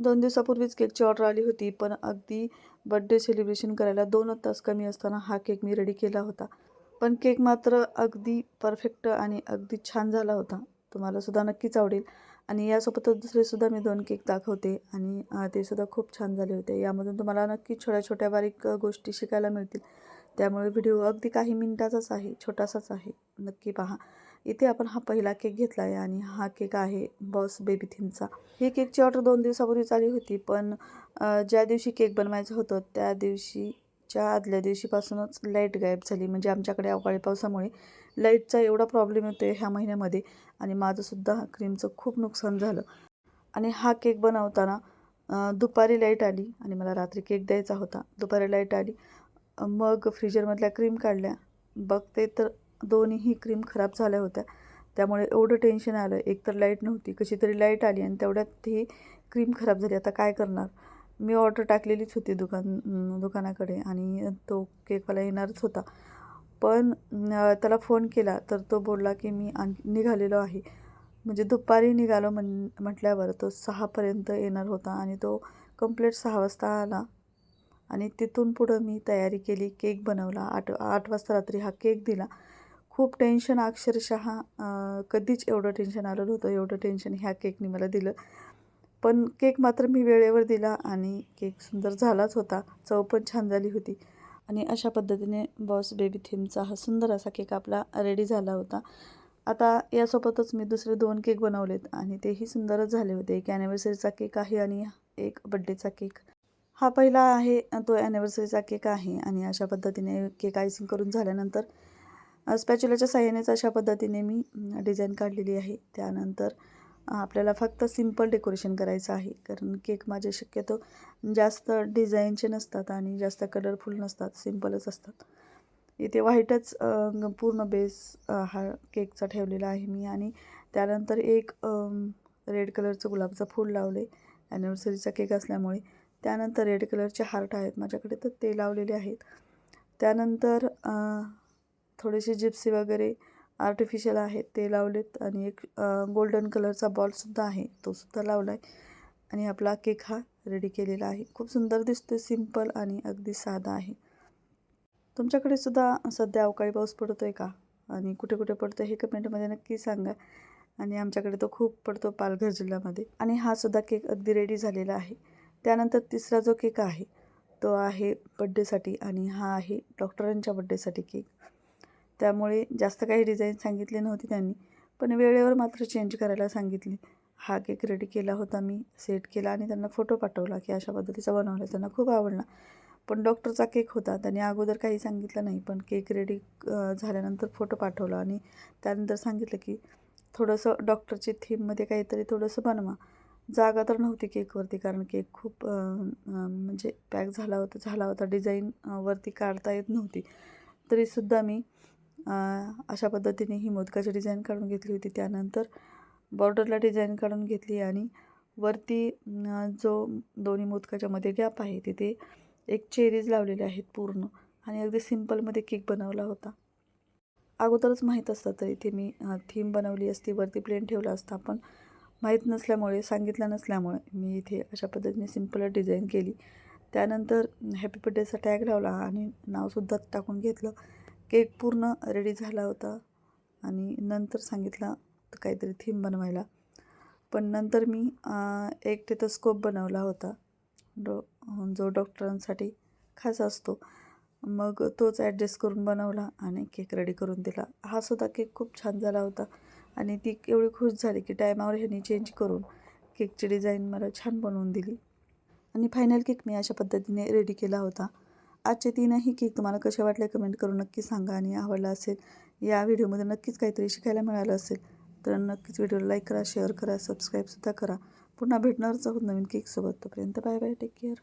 दोन दिवसापूर्वीच केकची ऑर्डर आली होती पण अगदी बड्डे सेलिब्रेशन करायला दोनच तास कमी असताना हा केक मी रेडी केला होता. पण केक मात्र अगदी परफेक्ट आणि अगदी छान झाला होता. तुम्हाला सुद्धा नक्कीच आवडेल. आणि यासोबतच दुसरेसुद्धा मी दोन केक दाखवते आणि ते सुद्धा खूप छान झाले होते. यामधून तुम्हाला नक्की छोट्या छोट्या बारीक गोष्टी शिकायला मिळतील. त्यामुळे व्हिडिओ अगदी काही मिनिटाचाच आहे छोटासाच आहे. नक्की पहा. इथे आपण हा पहिला केक घेतला आहे आणि हा केक आहे बॉस बेबी थीमचा. ही केकची ऑर्डर दोन दिवसापूर्वीच आली होती पण ज्या दिवशी केक बनवायचं होतं त्या दिवशीच्या आदल्या दिवशीपासूनच लाइट गायब झाली. म्हणजे आमच्याकडे अवकाळी पावसामुळे लाईटचा एवढा प्रॉब्लेम येतो आहे ह्या महिन्यामध्ये आणि माझंसुद्धा क्रीमचं खूप नुकसान झालं. आणि हा केक बनवताना दुपारी लाइट आली आणि मला रात्री केक द्यायचा होता. दुपारी लाइट आली मग फ्रीजरमधल्या क्रीम काढल्या. बघते तर दोन्हीही क्रीम खराब झाल्या होत्या. त्यामुळे एवढं टेन्शन आलं. एक तर लाइट नव्हती कशी तरी लाइट आली आणि तेवढ्यात ही क्रीम खराब झाली. आता काय करणार? मी ऑर्डर टाकलेलीच होती दुकान दुकानाकडे आणि तो केकवाला येणारच होता. पण त्याला फोन केला. तर तो बोलला की मी आण निघालेलो आहे. म्हणजे दुपारी निघालो म्हण म्हटल्यावर तो सहापर्यंत येणार होता आणि तो कंप्लीट सहा वाजता आला. आणि तिथून पुढं मी तयारी केली केक बनवला. आठ आठ वाजता रात्री हा केक दिला. खूप टेन्शन अक्षरशः कधीच एवढं टेन्शन आलं नव्हतं एवढं टेन्शन ह्या केकने मला दिलं. पण केक मात्र मी वेळेवर दिला आणि केक सुंदर झालाच होता. चव पण छान झाली होती. आणि अशा पद्धतीने बॉस बेबी थीमचा हा सुंदर असा केक आपला रेडी झाला होता. आता यासोबतच मी दुसरे दोन केक बनवलेत आणि तेही सुंदरच झाले होते. एक ॲनिव्हर्सरीचा केक आहे आणि एक बड्डेचा केक हा पहिला आहे तो ॲनिव्हर्सरीचा केक आहे. आणि अशा पद्धतीने केक आयसिंग करून झाल्यानंतर स्पॅच्युलाच्या साह्यानेच अशा पद्धतीने मी डिझाईन काढलेली आहे. त्यानंतर आपल्याला फक्त सिंपल डेकोरेशन करायचं आहे. कारण केक माझे शक्यतो जास्त डिझाईनचे नसतात आणि जास्त कलरफुल नसतात सिम्पलच असतात. इथे व्हाईटच पूर्ण बेस हा केकचा ठेवलेला आहे मी आणि त्यानंतर एक रेड कलरचं गुलाबचं फूल लावले. ॲनिव्हर्सरीचा केक असल्यामुळे. त्यानंतर रेड कलरचे हार्ट आहेत माझ्याकडे तर ते लावलेले आहेत. त्यानंतर थोडेसे जिप्सी वगैरे आर्टिफिशियल आहेत ते लावलेत. आणि एक गोल्डन कलरचा बॉलसुद्धा आहे तोसुद्धा लावला आहे आणि आपला केक हा रेडी केलेला आहे. खूप सुंदर दिसतो सिंपल आणि अगदी साधा आहे. तुमच्याकडे सुद्धा सध्या अवकाळी पाऊस पडतो आहे का? आणि कुठे कुठे पडतो हे कमेंटमध्ये नक्की सांगा. आणि आमच्याकडे तो खूप पडतो पालघर जिल्ह्यामध्ये. आणि हा सुद्धा केक अगदी रेडी झालेला आहे. त्यानंतर तिसरा जो केक आहे तो आहे बड्डेसाठी आणि हा आहे डॉक्टरांच्या बड्डेसाठी केक त्यामुळे जास्त काही डिझाईन सांगितली नव्हती त्यांनी. पण वेळेवर मात्र चेंज करायला सांगितली. हा केक रेडी केला होता मी सेट केला आणि त्यांना फोटो पाठवला की अशा पद्धतीचा बनवला. त्यांना खूप आवडला. पण डॉक्टरचा केक होता. त्यांनी अगोदर काही सांगितलं नाही पण केक रेडी झाल्यानंतर फोटो पाठवला आणि त्यानंतर सांगितलं की थोडंसं डॉक्टरची थीममध्ये काहीतरी थोडंसं बनवा. जागा तर नव्हती केकवरती कारण केक खूप म्हणजे पॅक झाला होता झाला होता. डिझाईन वरती काढता येत नव्हती. तरीसुद्धा मी अशा पद्धतीने ही मोदकाची डिझाईन काढून घेतली होती. त्यानंतर बॉर्डरला डिझाईन काढून घेतली आणि वरती जो दोन्ही मोदकाच्या मध्ये गॅप आहे तिथे एक चेरीज लावलेले आहेत पूर्ण आणि अगदी सिम्पलमध्ये केक बनवला होता. अगोदरच माहीत असतं तर इथे मी थीम बनवली असती वरती प्लेन ठेवला असता पण माहीत नसल्यामुळे सांगितलं नसल्यामुळे मी इथे अशा पद्धतीने सिंपल डिझाईन केली. त्यानंतर हॅपी बड्डेचा टॅग लावला आणि नावसुद्धा टाकून घेतलं. केक पूर्ण रेडी झाला होता आणि नंतर सांगितलं काहीतरी थीम बनवायला. पण नंतर मी अं, एक टेथोस्कोप बनवला होता. डॉ जो डॉक्टरांसाठी खास असतो. मग तोच ॲडजस्ट करून बनवला आणि केक रेडी करून दिला. हा सुद्धा केक खूप छान झाला होता आणि ती एवढी खुश झाली की टायमावर ह्यांनी चेंज करून केकची डिझाईन मला छान बनवून दिली. आणि फायनल केक मी अशा पद्धतीने रेडी केला होता. आजचे तीनही केक तुम्हाला कसे वाटले कमेंट करून नक्की सांगा आणि आवडला असेल. या व्हिडिओमध्ये नक्कीच काहीतरी शिकायला मिळालं असेल तर नक्कीच व्हिडिओला लाईक करा शेअर करा सबस्क्राईबसुद्धा करा. पुन्हा भेटणारच आहोत नवीन केकसोबत. तोपर्यंत बाय बाय टेक केअर.